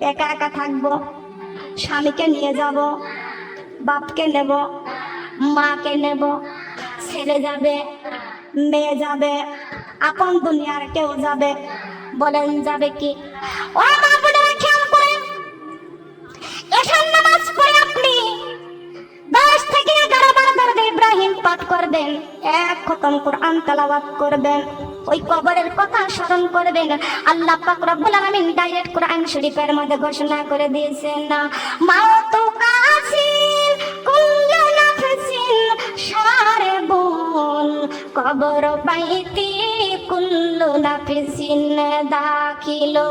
একা একা থাকব, স্বামীকে নিয়ে যাব, বাপকে নেব, মাকে নেব, ছেলে যাবে, মেয়ে যাবে, আপন দুনিয়ার কেউ যাবে, বলেন যাবে কি? ও মা খেয়াল নামাজ পড়ে আপনি দশ থেকে এগারো বার ইব্রাহিম পাঠ করবেন, এক খতম কোরআন তেলাওয়াত করবেন। ওই কবরের কথা স্মরণ করবেন। আল্লাহ পাক রব্বুল আলামিন ডাইরেক্ট কোরআন শরীফের মধ্যে ঘোষণা করে দিয়েছেন না মাউতু কাসিল কুল্লু নাফসিন শারবুন কবর পাইতে কুল্লু নাফসিন, দাখিলো।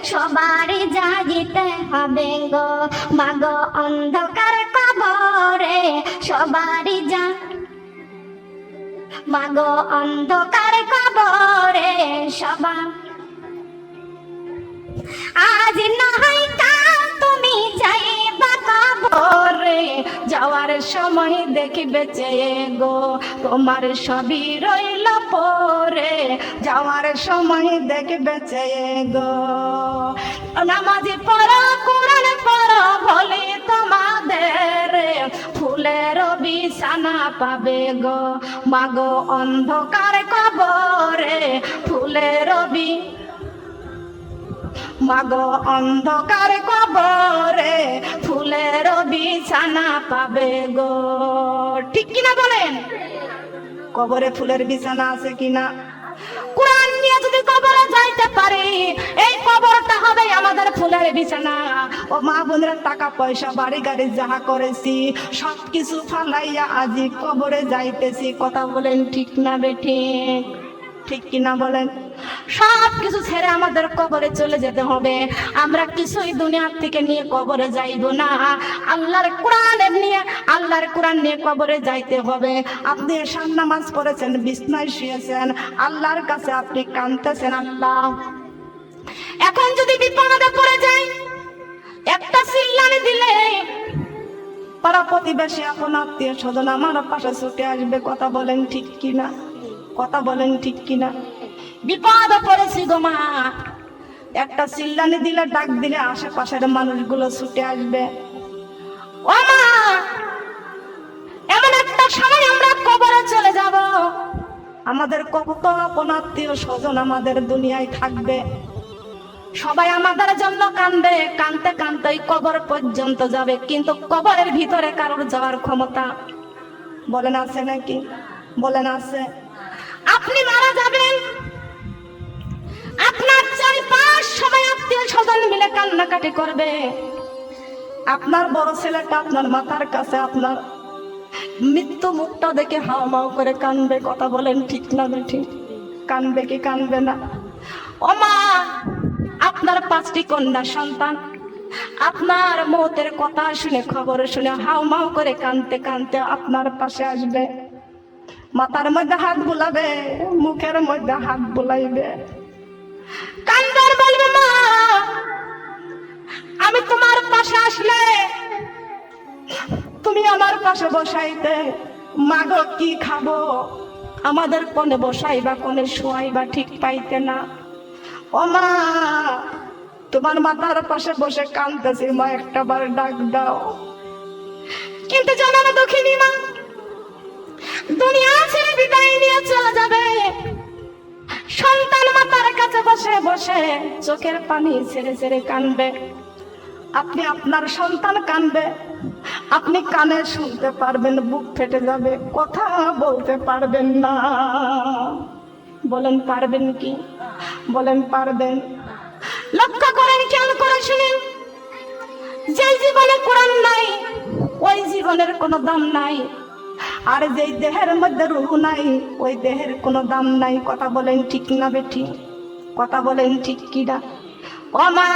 ফিরে সবারই যা যেতে হবে গো। মাগো অন্ধকার কবরে সবারই যা। মাগো অন্ধকার কবরে সবার। আজ নয় কাল তুমি যাইবা কবরে। যাওয়ার সময় দেখবে চেয়ে গো, তোমার সবই রইল পরে। যাওয়ার সময় দেখবে চেয়ে গো। নামাজি পড়ো, কোরআন পড়ো বলে তোমাদের। ফুলের বিছানা পাবে গো, মাগো অন্ধকার কবরে। ফুলের বি মাগো অন্ধকার কবরে ফুলের বিছানা পাবে গো। ঠিক কিনা বলেন? কবরে ফুলের বিছানা আছে কিনা? যাইতে পারি। এই কবরটা হবে আমাদের ফুলের বিছানা। ও মা বোনের, টাকা, পয়সা, বাড়ি, গাড়ি, যাহা করেছি সব কিছু ফালাইয়া আজি কবরে যাইতেছি। কথা বলেন ঠিক না বেঠিক ঠিক কিনা বলেন? সব কিছু ছেড়ে আমাদের কবরে চলে যেতে হবে। আমরা কিছুই দুনিয়ার থেকে নিয়ে কবরে যাইব না। আল্লাহর কোরআন নিয়ে, আল্লাহর কোরআন নিয়ে কবরে যাইতে হবে। আপনি এসান নামাজ পড়েছেন, বিছনায় শুয়েছেন, আল্লাহর কাছে আপনি কাঁদতেছেন, আল্লাহ। এখন যদি বিপদে পড়ে যাই, একটা চিল্লানি দিলে পাড়া প্রতিবেশী এখন আত্মীয় স্বজন আমার পাশে ছুটে আসবে। কথা বলেন ঠিক কিনা? কথা বলেন ঠিক কিনা? বিপদ পড়েছি গো মা। একটা চিল্লানি দিলে ডাক দিলে আশেপাশের মানুষগুলো ছুটে আসবে। ও মা, এমন একটা সময় আমরা কবরে চলে যাব। আমাদের কত আত্মীয় স্বজন আমাদের দুনিয়ায় থাকবে। সবাই আমাদের জন্য কান্দে কানতে কানতে কবর পর্যন্ত যাবে। কিন্তু কবরের ভিতরে কারোর যাওয়ার ক্ষমতা বলেন আছে নাকি? বলেন আছে। আপনি মারা যাবেন। আপনার চারিপাশ সবাই আত্মীয় স্বজন মিলে কান্নাকাটি করবে। আপনার বড় ছেলেটা আপনার মাথার কাছে আপনার মৃত্যু মুখটা দেখে হাও মাও করে কানবে, কথা বলেন ঠিক না ঠিক কানবে কি কানবে না? ও মা আপনার পাঁচটি কন্যা সন্তান, আপনার মতের কথা শুনে, খবর শুনে হাও মাও করে কানতে কানতে আপনার পাশে আসবে। মাথার মধ্যে হাত বুলাবে, মুখের মধ্যে হাত বুলাইবে। কান্দার বলবে, মা, আমি তোমার পাশে আসলে তুমি আমার পাশে বসাইতে, মাগো কি খাব? আমাদের কোনে বসাইবা কোনে শোয়াইবা, ঠিক পাইতে না। ও মা, তোমার মাথার পাশে বসে কান্দতেছি মা একটা বার ডাক দাও। কিন্তু জানো না দুঃখিনী মা, দুনিয়া ছেড়ে বিদায় নিয়ে চলে যাবে। সন্তান মাতার কাছে বসে বসে চোখের পানি ছেড়ে ছেড়ে কানবে। আপনি আপনার সন্তান কানবে। আপনি কানে শুনতে পারবেন, বুক ফেটে যাবে, কথা বলতে পারবেন না। বলেন, পারবেন কি? বলেন, পারবেন। লক্ষ্য করেন, খেয়াল করে শুনেন। যে জীবনে কোরআন নাই, ওই জীবনের কোনো দাম নাই। আর যেই দেহের মধ্যে রুহ নাই, ওই দেহের কোনো দাম নাই। কথা বলেন ঠিক না বেঠি? কথা বলেন ঠিক কিনা ও মা,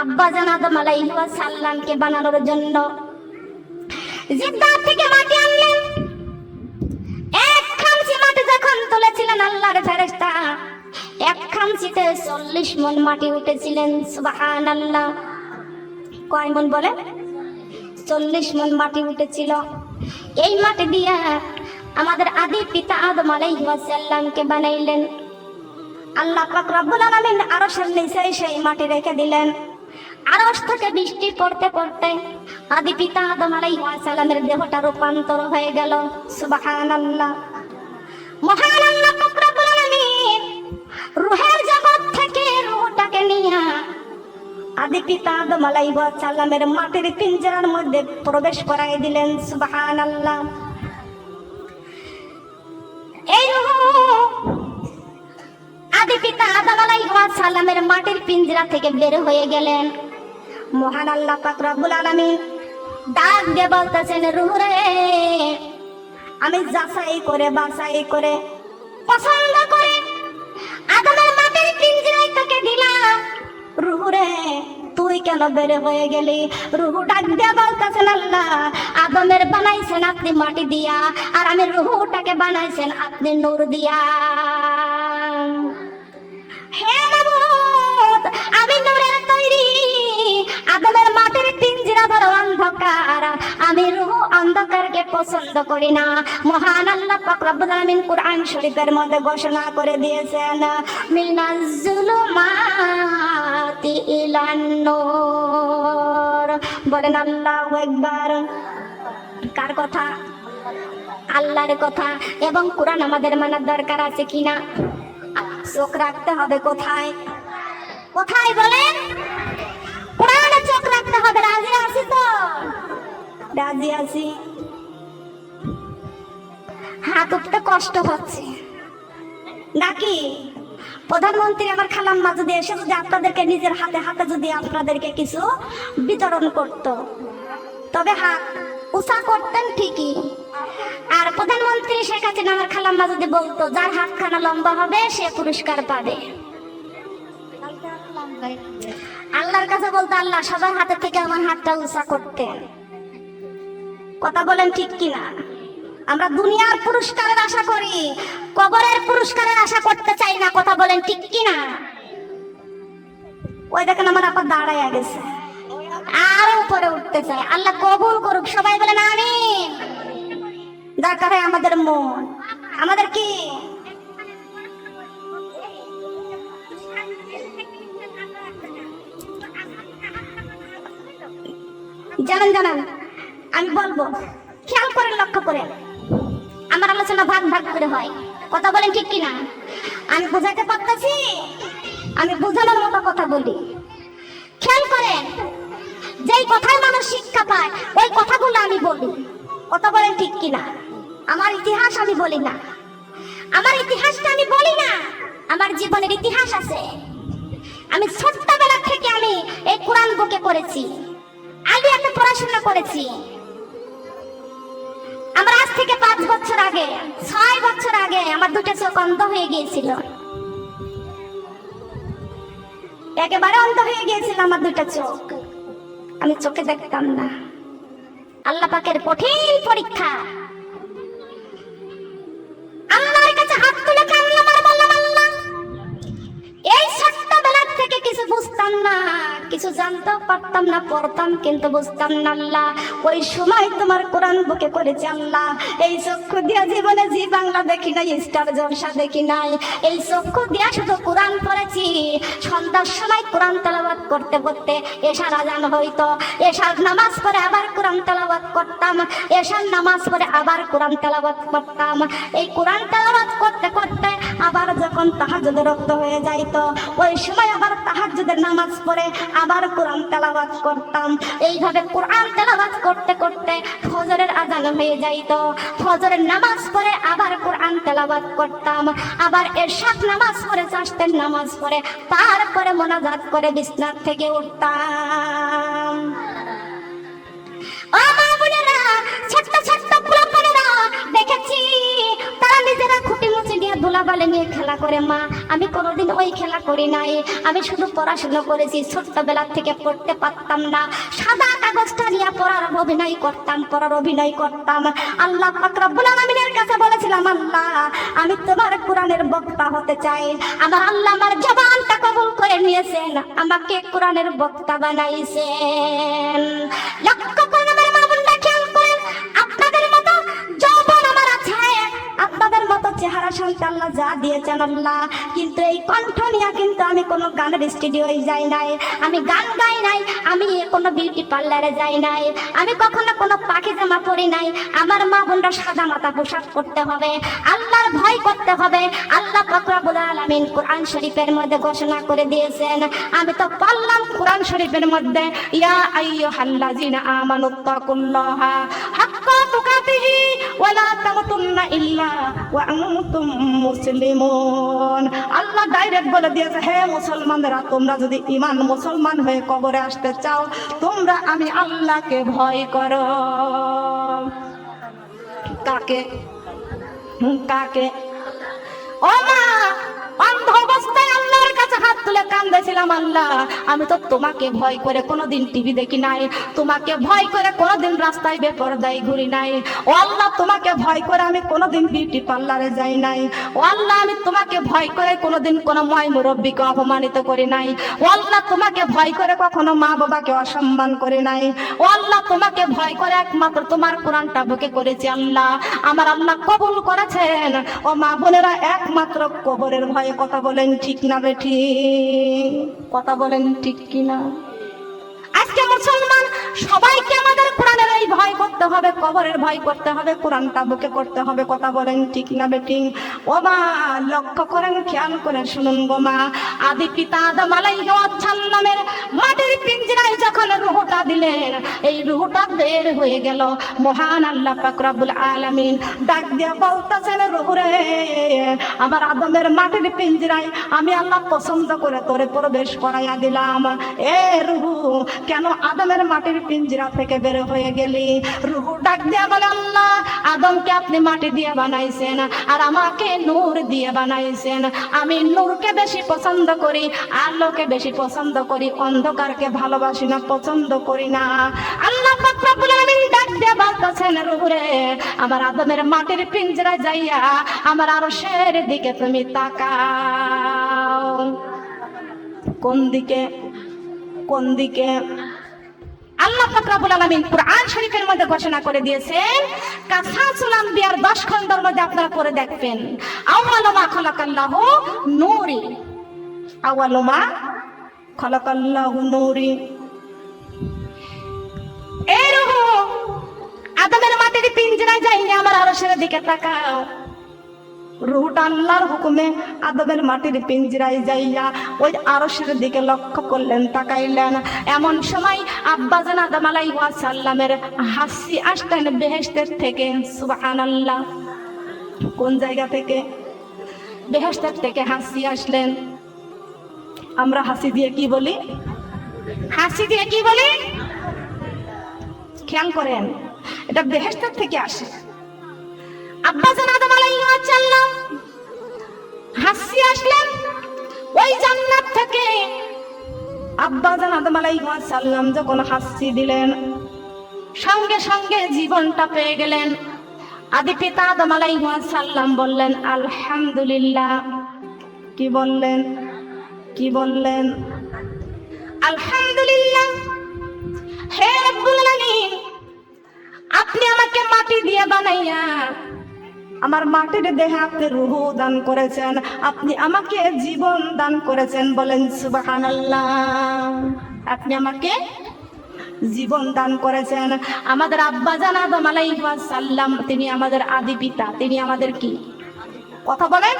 আব্বা জান আদম আলাইহি সাল্লামকে বানানোর জন্য জিদ্দার থেকে মাটি আনলেন। এক খামচি মাটি যখন তুলেছিলেন আল্লাহর ফেরেশতা, এক খামচিতে চল্লিশ মন মাটি উঠেছিলেন সুবাহান আল্লাহ কয় মন বলে? চল্লিশ মন মাটি উঠেছিল। এই মাটি দিয়া আমাদের আদি পিতা আদম আলাইহি সাল্লামকে বানাইলেন। আল্লাহ পাক রব্বুল আলামিন আরশের নিচে সেই মাটি রেখে দিলেন। আরশ থেকে বৃষ্টি পড়তে পড়তে আদি পিতা আদম আলাইহিস সালামের দেহটা রূপান্তর হয়ে গেল। সুবহানাল্লাহ। মহান আল্লাহ পাক রব্বুল আলামিন রূহের জগৎ থেকে রূহটাকে নিয়ে আদি পিতা আদম আলাইহিস সালামের মাটির পিঞ্জরার মধ্যে প্রবেশ করাই দিলেন আলাইহিস মাটির পিঞ্জরা থেকে বের হয়ে গেলেন মহান আল্লাহ আমি যাচাই করে বাছাই করে পছন্দ করে কেন হয়ে গেলি? রুহু ডাক বলতেছেন আল্লাহ আদমের বানাইছেন আপনি মাটি দিয়া, আর আমি রুহুটাকে বানাইছেন আপনি নূর দিয়া। হে আমি নূরের তৈরি, আদমের মাটির পিঞ্জরা বড় অন্ধকার। আমি রুহ অন্ধকারকে পছন্দ করি না। মহান আল্লাহ পাক রব্বুল আলামিন শরীফের মধ্যে ঘোষণা করে দিয়েছেন মিনাজ জুলুমাতি ইলান নূর। বলেন আল্লাহু আকবার। কার কথা? আল্লাহর কথা। এবং কোরআন আমাদের মানার দরকার আছে কিনা চোখ রাখতে হবে কোথায়? কোথায় বলেন? কোরআনে চোখ রাখতে হবে। রাজি আছি তো? রাজি আছি। হাত উঠতে কষ্ট হচ্ছে। নাকি? প্রধানমন্ত্রী আমার খালাম্মা যদি এসে যদি আপনাদেরকে নিজের হাতে হাতে যদি আপনাদেরকে কিছু বিতরণ করত। তবে হাত উষা করতেন ঠিকই। আর প্রধানমন্ত্রী শেখ হাসিনা আমার খালাম্মা যদি বলতো, যার হাতখানা লম্বা হবে, সে পুরস্কার পাবে। আল্লাহর কাছে বলতো, আল্লাহ, সবার হাতে থেকে আমার হাতটা উঁচা করতেন। কথা বলেন ঠিক কিনা? আমরা দুনিয়ার পুরস্কারের আশা করি, কবরের পুরস্কারের আশা করতে চাই না, কথা বলেন ঠিক কিনা? ওই দেখেন আমার আপা দাঁড়ায় গেছে। আরও উপরে উঠতে চাই আল্লাহ কবুল করুক, সবাই বলেন আমিন। দরকার হয় আমাদের মন। আমাদের কি? জানান জানান, আমি বলব, খেয়াল করেন, লক্ষ্য করেন। আমার আলোচনা ভাগ ভাগ করে হয়। কথা বলেন ঠিক কিনা? আমি বোঝাতে পারতেছি? আমি বুঝানোর মতো কথা বলি। খেয়াল করেন, যেই কথায় মানুষ শিক্ষা পায়, ওই কথাগুলো আমি বলি। কথা বলেন ঠিক কিনা? আমার ইতিহাস আমি বলি না। আমার ইতিহাসটা আমি বলি না। আমার জীবনের ইতিহাস আছে। আমি ছোট্টবেলা থেকে আমি এই কোরআন বুকে করেছি আলিয়াতে পড়াশোনা করেছি। আমার আজ থেকে পাঁচ বছর আগে, ছয় বছর আগে আমার দুটো চোখ অন্ধ হয়ে গিয়েছিল। একেবারে অন্ধ হয়ে গিয়েছিল আমার দুটো চোখ। আমি চোখে দেখতাম না। আল্লাহ পাকের কঠিন পরীক্ষা। বুঝতাম না কিছু জানতেও পারতাম না, পড়তাম কিন্তু বুঝতাম না আল্লাহ। ওই সময় তোমার কোরআন বুকে করেছে আল্লাহ। এই চক্ষু দিয়া জীবনে জি বাংলা দেখি নাই, স্টার জলসা দেখি নাই। এই চক্ষু দিয়া শুধু কোরআন পড়েছি। সন্ধ্যার সময় কোরআন তেলাবাদ করতে করতে এশার আজান হইতো। এশার নামাজ পড়ে আবার কোরআন তেলাবাদ করতাম। এশার নামাজ পড়ে আবার কোরআন তেলাবাদ করতাম। এই কোরআন তেলাবাদ করতে করতে আবার যখন তাহাজ্জুদের রক্ত হয়ে যাইতো, ওই সময় আবার তাহাজ্জুদের নামাজ পড়ে আবার কোরআন তেলাওয়াত করতাম। এইভাবে কোরআন তেলাওয়াত করতে করতে ফজরের আজান হয়ে যাইতো। ফজরের নামাজ পড়ে আবার কোরআন তেলাওয়াত করতাম। আবার এরশাদ নামাজ পড়ে চাষতের নামাজ পড়ে, তারপরে মোনাজাত করে বিছনার থেকে উঠতাম। ছোট্ট ছোট্ট দেখেছি তারা নিজেরা নিয়ে ধুলাবালি নিয়ে খেলা করে, মা, আমি কোনোদিন ওই খেলা করি নাই। আমি শুধু পড়াশোনা করেছি, ছোট্টবেলা থেকে পড়তে পারতাম না। সাদা কাগজটা নিয়ে পড়ার অভিনয় করতাম, পড়ার অভিনয় করতাম। আল্লাহ রব্বুল কাছে বলেছিলাম, আল্লাহ, আমি তোমার কোরআনের বক্তা হতে চাই। আমার আল্লাহ আমার জবানটা কবুল করে নিয়েছেন, আমাকে কোরআনের বক্তা বানাইছেন। লক্ষ্য মতো চেহারা আল্লাহ যা দিয়েছেন আল্লাহ। কিন্তু এই কণ্ঠ নিয়ে কিন্তু আমি কোনো গানের স্টুডিওয়ে যাই নাই। আমি গান গাই নাই, আমি কোনো বিউটি পার্লারে যাই নাই। আমি কখনো কোনো পাখি জামা পরি নাই। আমার মা বোনরা সাদা মাথা পোশাক করতে হবে, আল্লাহর ভয় করতে হবে। আল্লাহ ফাকরাবুল আলামিন কোরআন শরীফের মধ্যে ঘোষণা করে দিয়েছেন। আমি তো পারলাম কোরআন শরীফের মধ্যে, ইয়া আইয়ুহাল্লাযিনা আমানুত্তাকুল্লাহা হাক্কা তুকাতিহি ওয়া লা তামুতুন্না ইল্লা ওয়া আনতুম আল্লাহ ডাইরেক্ট বলে দিয়েছে, হে মুসলমানরা, তোমরা যদি ইমান মুসলমান হয়ে কবরে আসতে চাও, তোমরা আমি আল্লাহকে ভয় করো। কাকে? কাকে? ও মা অন্ধ অবস্থায় আল্লাহর কাছে হাত তুলে কান্দেছিলাম, আল্লাহ। আমি তো তোমাকে ভয় করে কোনোদিন টিভি দেখি নাই। তোমাকে ভয় করে কোনোদিন রাস্তায় বেপরদায় ঘুরি নাই। ও আল্লাহ, তোমাকে ভয় করে আমি কোনোদিন বিউটি পার্লারে যাই নাই। ও আল্লাহ, আমি তোমাকে ভয় করে কোনোদিন কোনো ময় মুরব্বীকে অপমানিত করি নাই। ও আল্লাহ, তোমাকে ভয় করে কখনো মা বাবাকে অসম্মান করি নাই। ও আল্লাহ, তোমাকে ভয় করে একমাত্র তোমার কোরআনটা বুকে করেছি, আল্লাহ। আমার আল্লাহ কবুল করেছেন। ও মা বোনেরা, একমাত্র কবরের ভয়ে কথা বলেন ঠিক না বেঠি কথা বলেন ঠিক কিনা? আজকে মুসলমান, সবাইকে আমাদের কোরআনের এই ভয় করতে হবে, কবরের ভয় করতে হবে, কোরআনটা বুকে করতে হবে, কথা বলেন ঠিক না বেটি ও মা লক্ষ্য করেন, খেয়াল করে শুনুন গো মা। আদি পিতা আদম আলাইহিস নামের মাটির পিঞ্জরায় যখন রুহটা দিলেন, এই রুহটা বের হয়ে গেল। মহান আল্লাহ পাক রব্বুল আলামিন ডাক দিয়া বলতেছেন, রুহুরে, আমার আদমের মাটির পিঞ্জরায় আমি আল্লাহ পছন্দ করে তোরে প্রবেশ করাইয়া দিলাম। এ রুহু কেন আদমের মাটির পিঞ্জরা থেকে বের হয়ে গেলি। রুহু ডাক দিয়া বলে, আল্লাহ, আদমকে আপনি মাটি দিয়ে বানাইছেন আর আমাকে নূর দিয়ে বানাইছেন। আমি নূরকে বেশি পছন্দ করি, আলোকে বেশি পছন্দ করি, অন্ধকারকে ভালোবাসি না, পছন্দ করি না। আল্লাহ ডাক দিয়া বলতেছেন রুহুরে আমার আদমের মাটির পিঞ্জরা যাইয়া আমার আরশের দিকে তুমি তাকাও। কোন দিকে? কোন দিকে? আল্লাহ পাক রব্বুল আলামিন কুরআন শরীফের মধ্যে ঘোষণা করে দিয়েছেন, কাসাসুল আম্বিয়ার 10 খণ্ডের মধ্যে আপনারা করে দেখবেন, আউয়ালু মা খালাকাল্লাহু নূরি। আউয়ালু মা খালাকাল্লাহু নূরি। এই রুহু, আদমের মাটির পিঞ্জরায় যাইনি, আমার আরশের দিকে তাকাও। রুহটা আল্লাহর হুকুমে আদমের মাটির পিঞ্জরায় যাইয়া ওই আরশের দিকে লক্ষ্য করলেন, তাকাইলেন। এমন সময় আব্বাজান আদম আলাইহিস সালামের হাসি আসতেন বেহেশতের থেকে, সুবহানাল্লাহ। কোন জায়গা থেকে? বেহেশতের থেকে হাসি আসলেন। আমরা হাসি দিয়ে কি বলি? হাসি দিয়ে কি বলি? খেয়াল করেন, এটা বেহেশতের থেকে আসে। আব্বাজান আদম হাসি আসলেন ওই জান্নাত থেকে। আব্বাজান আদম আলাইহিস সালাম যখন হাসি দিলেন, সঙ্গে সঙ্গে জীবনটা পেয়ে গেলেন। আদি পিতা আদম সালাম বললেন, আলহামদুলিল্লাহ। কি বললেন? কি বললেন? আলহামদুলিল্লাহ। হে রব্বুল আলামিন, আপনি আমাকে মাটি দিয়ে বানাইয়া আমার মাটির দেহে আপনি রুহ দান করেছেন। আপনি আমাকে জীবন দান করেছেন বলেন, সুবহানাল্লাহ। আপনি আমাকে জীবন দান করেছেন। আমাদের আব্বা জান আদম সালাম তিনি আমাদের আদি পিতা, তিনি আমাদের কি? কথা বলেন।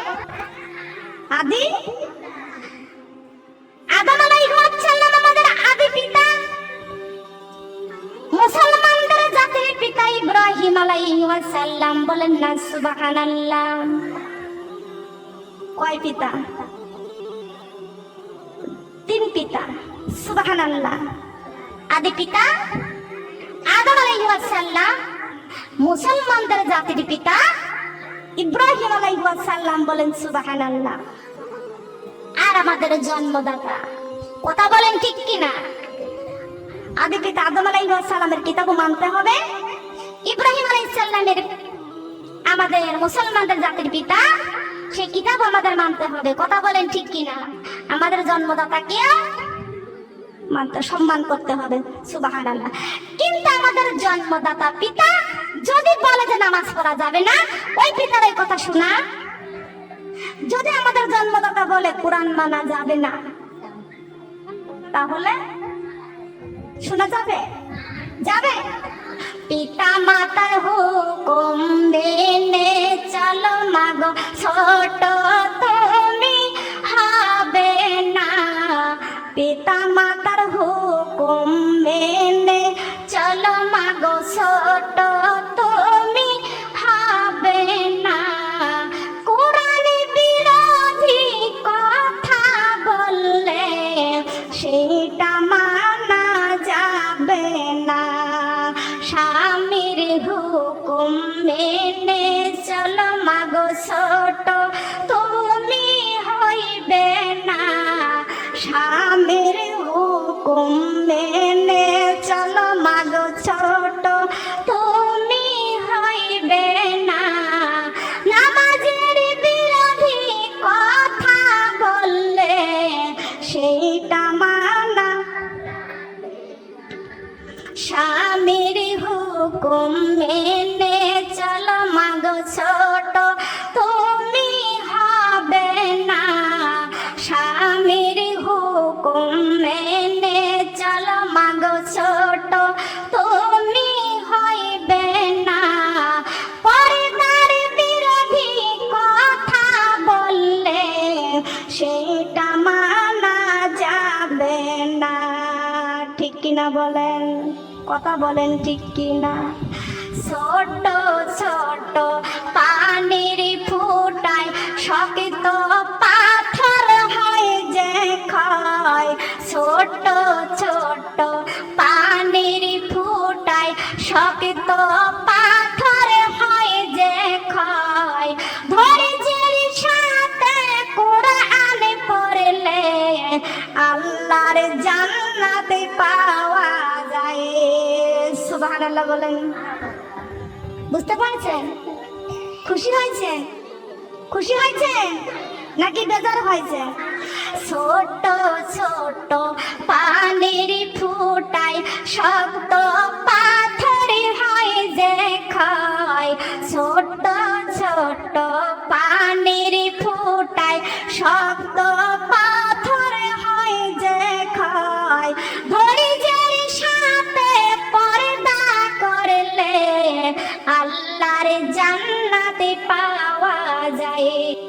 আদি? আদম আলাইহিস আমাদের আদি পিতা। মুসলমানদের জাতির পিতা ইব্রাহিম আলাইহিস সালাম বলেন না, সুবহানাল্লাহ। কয় পিতা? তিন পিতা, সুবহানাল্লাহ। আদি পিতা, আদম আলাইহিস সালাম মুসলমানদের জাতির পিতা, ইব্রাহিম আলাইসাল্লাম বলেন সুবাহান আর আমাদের জন্মদাতা, কথা বলেন ঠিক কিনা? আদি পিতা আদম আলাইসাল্লামের কিতাবও মানতে হবে। ইব্রাহিম আলাইসাল্লামের আমাদের মুসলমানদের জাতির পিতা সেই কিতাব আমাদের মানতে হবে। কথা বলেন ঠিক কিনা? আমাদের জন্মদাতাকে মানতে, সম্মান করতে হবে। সুবাহান কিন্তু আমাদের জন্মদাতা পিতা, যদি বলে যে নামাজ পড়া যাবে না, ওই পিতার এই কথা শোনা। যদি আমাদের জন্মদাতা বলে কোরআন মানা যাবে না, তাহলে শোনা যাবে? যাবে? পিতা মাতার হুকুম মেনে চলো মাগো ছোট তুমি হবে না। পিতা মাতার হুকুম মেনে চলো মাগো ছোট স্বামীর হুকুম মেনে চলো মাগো বলেন, কথা বলেন ঠিক কিনা? ছোট ছোট পানির ফুটায়, শক্ত পাথর হয় যে খায় ছোট ছোট পানির ফুটায়, শক্ত পাথর হয় যে খায় ধৈর্যের সাথে কোরআন পড়লে আল্লাহর জান্নাতে পাওয়া যায়। সুবহানাল্লাহ বলেন। বুঝতে পারছেন? খুশি হয়েছেন? খুশি হয়েছেন? নাকি বেজার হয়েছে ছোট ছোট পানির ফুটায়, শক্ত পাথর হয় যে খায় ছোট ছোট পানির ফুটায়, শক্ত পাথর আল্লাহর জান্নাতে পাওয়া যায়।